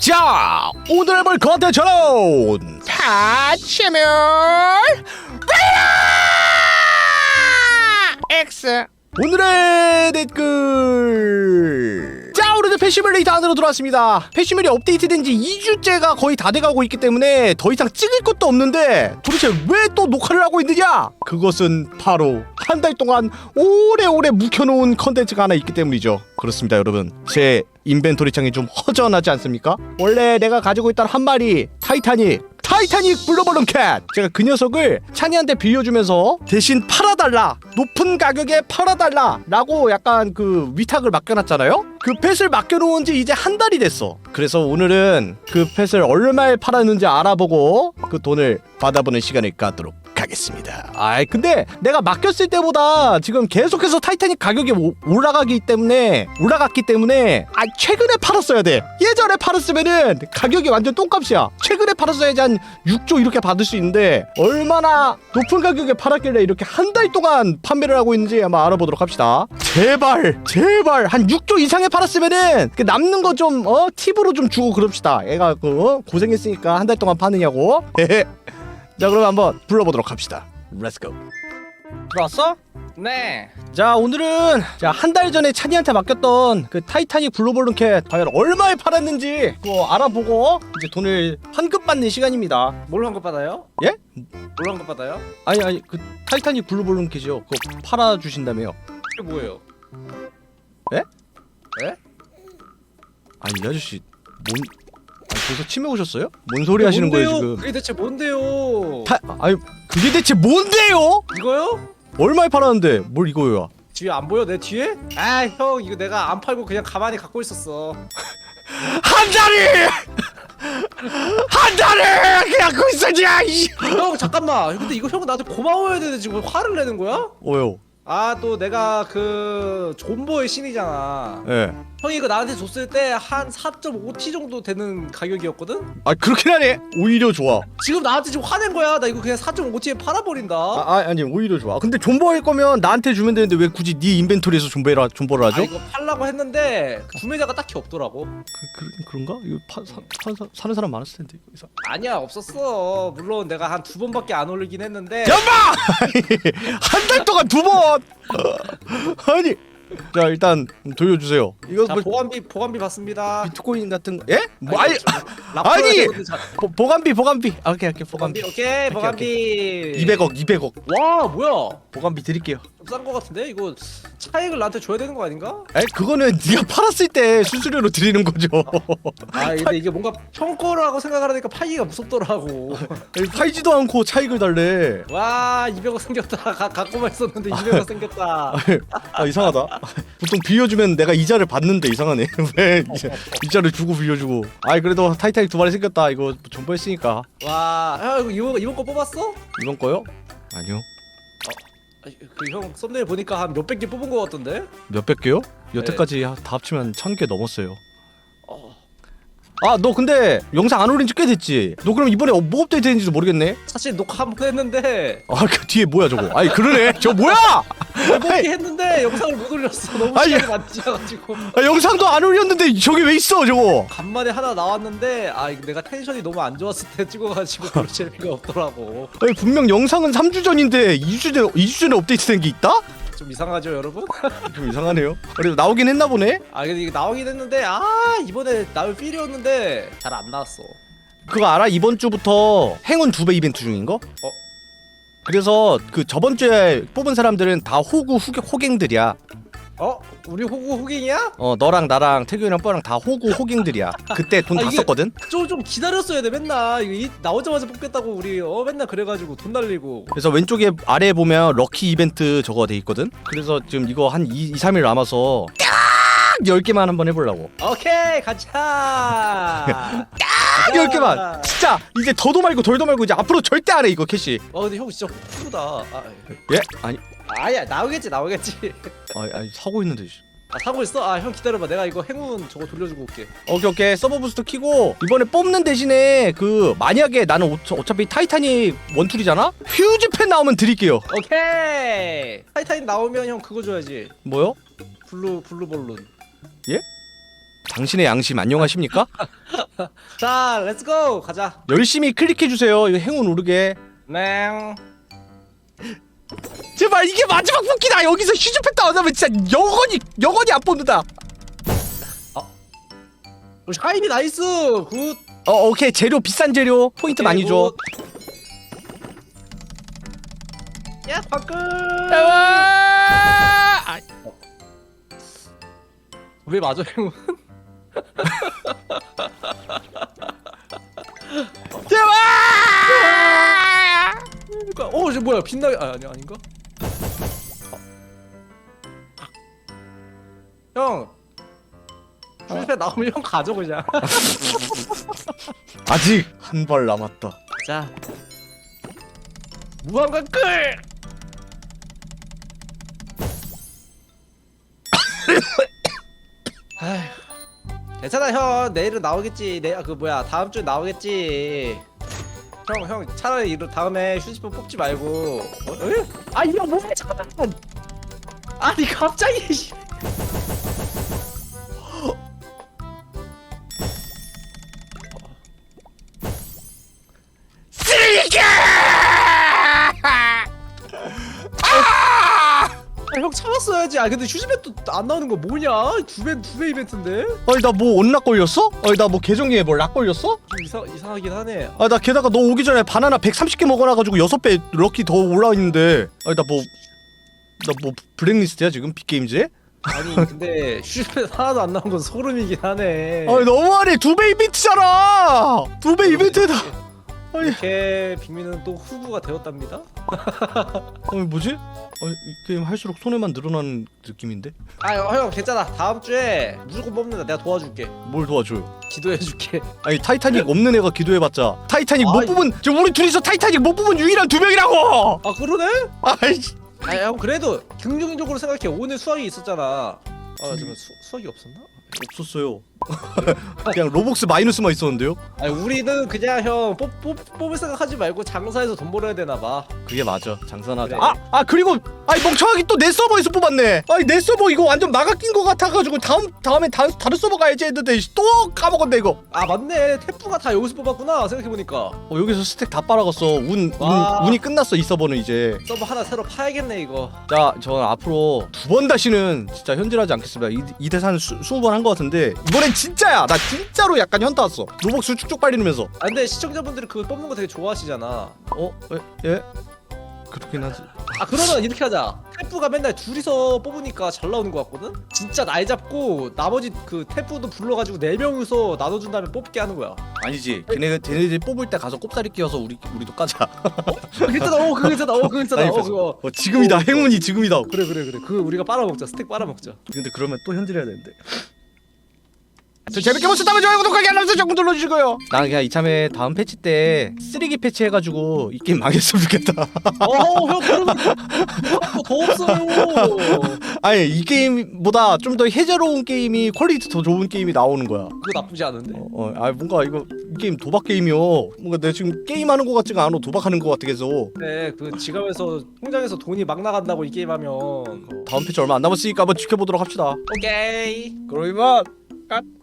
자, 오늘 해볼 컨텐츠는 타치멸! X! 오늘의 댓글! 자 오늘도 패시밀레이터 안으로 들어왔습니다. 패시밀이 업데이트된 지 2주째가 거의 다 돼가고 있기 때문에 더 이상 찍을 것도 없는데 도대체 왜 또 녹화를 하고 있느냐? 그것은 바로 한 달 동안 오래오래 묵혀놓은 컨텐츠가 하나 있기 때문이죠. 그렇습니다 여러분. 제 인벤토리 창이 좀 허전하지 않습니까? 원래 내가 가지고 있던 한 마리 타이타닉 타이타닉 블루버름 캣 제가 그 녀석을 찬이한테 빌려주면서 대신 팔아달라 높은 가격에 팔아달라 라고 약간 그 위탁을 맡겨놨잖아요? 그 펫을 맡겨놓은 지 이제 한 달이 됐어. 그래서 오늘은 그 펫을 얼마에 팔았는지 알아보고 그 돈을 받아보는 시간을 갖도록 하겠습니다. 아이 근데 내가 맡겼을 때보다 지금 계속해서 타이타닉 가격이 오- 올라가기 때문에 올라갔기 때문에 아 최근에 팔았어야 돼. 예전에 팔았으면은 가격이 완전 똥값이야. 최근에 팔았어야지 한 6조 이렇게 받을 수 있는데 얼마나 높은 가격에 팔았길래 이렇게 한 달 동안 판매를 하고 있는지 한번 알아보도록 합시다. 제발 제발 한 6조 이상에 팔았으면은 그 남는 거 좀 어 팁으로 좀 주고 그럽시다. 애가 그 어? 고생했으니까 한 달 동안 파느냐고. 헤헤 자 그럼 한번 불러보도록 합시다 렛츠고 들어왔어? 네 자 오늘은 자한 달 전에 찬이한테 맡겼던 그 타이타닉 블루볼룬 캣 과연 얼마에 팔았는지 그거 알아보고 이제 돈을 환급 받는 시간입니다 뭘 환급 받아요? 예? 뭘 환급 받아요? 아니 아니 그 타이타닉 블루볼룬 캣이요 그거 팔아 주신다며요 이게 뭐예요? 예? 예? 아니 이 아저씨 뭔 벌써 치매 오셨어요? 뭔 소리 하시는 거예요 뭔데요? 지금 그게 대체 뭔데요? 타 아니 그게 대체 뭔데요? 이거요? 얼마에 팔았는데 뭘 이거요 뒤에 안 보여 내 뒤에? 아 형 이거 내가 안 팔고 그냥 가만히 갖고 있었어 한 달이 한 달을 그냥 갖고 있었지 아이 형 잠깐만 근데 이거 형 나한테 고마워야 되는데 지금 화를 내는 거야? 뭐요? 아 또 내가 그 존버의 신이잖아 예. 형이 이거 나한테 줬을 때 한 4.5T 정도 되는 가격이었거든? 아 그렇긴 하네. 오히려 좋아. 지금 나한테 지금 화낸 거야 나 이거 그냥 4.5T에 팔아버린다 아, 아 아니 오히려 좋아. 근데 존버할 거면 나한테 주면 되는데 왜 굳이 네 인벤토리에서 존버라 존버를 하죠? 아 이거 팔라고 했는데 구매자가 딱히 없더라고 그, 그 그런가? 이거 파, 사, 사, 사, 사는 사람 많았을 텐데. 이거. 아니야 없었어 물론 내가 한 두 번밖에 안 올리긴 했는데 연마! 한달 동안 두 번. 아니. 자 일단 돌려주세요. 이거 자 뭐 보관비 보관비 받습니다 비트코인 같은 거? 예? 뭐 아니 랍- 아니! 되거든, 자, 보, 보관비 보관비. 아, 오케이 오케이 보관비. 보관비 오케이 보관비 200억 200억 와 뭐야 보관비 드릴게요. 싼거 같은데 이거 차익을 나한테 줘야 되는 거 아닌가? 에 그거는 네가 팔았을 때 수수료로 드리는 거죠. 아 근데 이게 뭔가 형 거라고 생각하니까 팔기가 무섭더라고 아니, 팔지도 않고 차익을 달래. 와 200억 생겼다 가, 갖고만 있었는데 200억 생겼다 아 이상하다. 보통 빌려주면 내가 이자를 받는데 이상하네. 왜 이자, 이자를 주고 빌려주고. 아이 그래도 타이타닉 두 마리 생겼다. 이거 존버했으니까 와 야, 이거 이번, 이번 거 뽑았어? 이번 거요? 아니요. 그형 썸네일 보니까 한 몇백 개 뽑은 거 같던데? 몇백 개요? 여태까지 다 합치면 천 개 넘었어요. 어, 아 너 근데 영상 안 올린 지 꽤 됐지? 너 그럼 이번에 뭐 업데이트 했는지도 모르겠네? 사실 녹화 한번 했는데 아그 뒤에 뭐야 저거? 아니 그러네. 저 뭐야? 해보기 했는데 영상을 못 올렸어 너무 아니. 시간이 많지 않아가지고 아, 영상도 안 올렸는데 저게 왜 있어 저거? 간만에 하나 나왔는데 아 이거 내가 텐션이 너무 안 좋았을 때 찍어가지고 별 재미가 없더라고 아니 분명 영상은 3주 전인데 2주 전 2주 전에 업데이트된 게 있다? 좀 이상하죠 여러분? 좀 이상하네요. 그래도 나오긴 했나 보네. 아 근데 이게 나오긴 했는데 아 이번에 나올 필이었는데 잘 안 나왔어 그거 알아? 이번 주부터 행운 두 배 이벤트 중인 거? 어? 그래서 그 저번 주에 뽑은 사람들은 다 호구 후갱들이야 어? 우리 호구 호갱이야? 어 너랑 나랑 태규랑 뻐랑 다 호구 호갱들이야. 그때 돈 아, 다 이게- 썼거든. 좀 좀 기다렸어야 돼 맨날 이거 이, 나오자마자 뽑겠다고 우리 어 맨날 그래가지고 돈 날리고 그래서 왼쪽에 아래에 보면 럭키 이벤트 저거 돼 있거든. 그래서 지금 이거 한 2, 2 3일 남아서 딱 10개만 한번 해보려고. 오케이 가자 딱 10개만. 진짜 이제 더도 말고 덜도 말고 이제 앞으로 절대 안 해 이거 캐시. 아 근데 형 진짜 프로다 아, 예? 아니 아야 나오겠지 나오겠지 아니, 아니 사고 있는데. 씨. 아 사고 있어? 아 형 기다려봐 내가 이거 행운 저거 돌려주고 올게 오케이 오케이 서버 부스트 키고 이번에 뽑는 대신에 그 만약에 나는 어차- 어차피 타이타닉 원툴이잖아 휴지펜 나오면 드릴게요 오케이 타이타닉 나오면 형 그거 줘야지 뭐요? 블루 블루 볼룬 예? 당신의 양심 안녕하십니까? 자 렛츠고 가자 열심히 클릭해 주세요. 이거 행운 오르게. 네 제발 이게 마지막 뽑기다. 여기서 휴즈패드 안 하면 진짜 영원히 영원히 안 뽑는다. 오, 샤이니 나이스 굿 어 오케이 재료 비싼 재료 포인트 많이 줘. 야 밖을 아, 왜 맞아 형은? 제발. 그러니까 어 이제 뭐야 빛나게 아 아니 아닌가? 형 실패 나오면 형 가져 그냥. 아직 한 발 남았다. 자. 무한관 끌 아휴. 괜찮아 형. 내일은 나오겠지. 내 그 뭐야. 다음 주에 나오겠지. 형 형 차라리 이로 다음에 휴지폰 뽑지 말고. 어? 에? 아 이거 뭐야 잠깐만. 아니 갑자기! 형 참았어야지. 아 근데 휴지폰도 안 나오는 거 뭐냐? 두배 두배 이벤트인데? 아니 나뭐 온락 걸렸어? 아니 나뭐 계정에 뭐락 걸렸어? 좀 이상 이상하긴 하네. 아 나 게다가 너 오기 전에 바나나 130개 먹어놔가지고 6배 럭키 더 올라와 있는데. 아니 나 뭐 나 뭐 블랙리스트야 지금? 빅게임즈에? 아니 근데 휴지폰 하나도 안 나온 건 소름이긴 하네. 아니 너무하네. 두 배 이벤트잖아. 두 배 이벤트다. 아니 이렇게 빅민은 또 후보가 되었답니다 아니 뭐지? 이 게임 할수록 손해만 늘어나는 느낌인데? 아 형 괜찮아 다음 주에 무조건 뽑는다 내가 도와줄게 뭘 도와줘요? 기도해줄게 아니 타이타닉 없는 애가 기도해봤자 타이타닉 못 아이. 뽑은 지금 우리 둘이서 타이타닉 못 뽑은 유일한 두 명이라고 아 그러네? 아이 씨 아형 그래도 긍정적으로 생각해 오늘 수학이 있었잖아 아 잠깐 수, 수학이 없었나? 없었어요. 그냥 로복스 마이너스만 있었는데요? 아니 우리는 그냥 형 뽑, 뽑, 뽑을 생각하지 말고 장사해서 돈 벌어야 되나 봐. 그게 맞아. 장사하자. 그래. 아! 아 그리고 아니 멍청하게 또 내 서버에서 뽑았네. 아니 내 서버 이거 완전 막아 낀거 같아가지고 다음 다음에 다, 다른 서버 가야지 했는데 씨, 또 까먹었네 이거. 아 맞네. 태프가 다 여기서 뽑았구나 생각해 보니까. 어 여기서 스택 다 빨아갔어. 운, 운 와. 운이 끝났어 이 서버는 이제. 서버 하나 새로 파야겠네 이거. 자 저는 앞으로 두 번 다시는 진짜 현질하지 않겠습니다. 이, 이 대사 한 수- 스무 번한 거 같은데 이번엔 진짜야. 나 진짜로 약간 현타 왔어. 로벅스 쭉쭉 빨리면서. 아 근데 시청자분들이 그거 뽑는 거 되게 좋아하시잖아. 어? 예? 예? 그렇긴 하지. 아 그러면 이렇게 하자. 태프가 맨날 둘이서 뽑으니까 잘 나오는 거 같거든? 진짜 날 잡고 나머지 그 태프도 불러가지고 네 명이서 나눠준 다음에 뽑게 하는 거야. 아니지. 걔네 걔네들 뽑을 때 가서 꼽사리 끼워서 우리 우리도 까자. 괜찮아. 어 그거 괜찮아. 어 그거 괜찮아. 어 그거. 어, 지금이다. 행운이 지금이다. 그래 그래 그래. 그거 우리가 빨아먹자. 스택 빨아먹자. 근데 그러면 또 현질해야 되는데 저 재밌게 보셨다면 좋아요 구독하기 알람 설정 눌러주시고요. 나는 그냥 이참에 다음 패치 때 쓰레기 패치 해가지고 이 게임 망했으면 좋겠다. 어형 그러면 더 없어요. 아니 이 게임보다 좀 더 해자로운 게임이 퀄리티 더 좋은 게임이 나오는 거야. 그거 나쁘지 않은데? 어, 어, 아 뭔가 이거 이 게임 도박 게임이요. 뭔가 내가 지금 게임하는 거 같지가 않아 도박하는 거 같아 계속. 그래 그 지갑에서 통장에서 돈이 막 나간다고 이 게임 하면. 다음 패치 얼마 안 남았으니까 한번 지켜보도록 합시다. 오케이. 그럼 이만 끝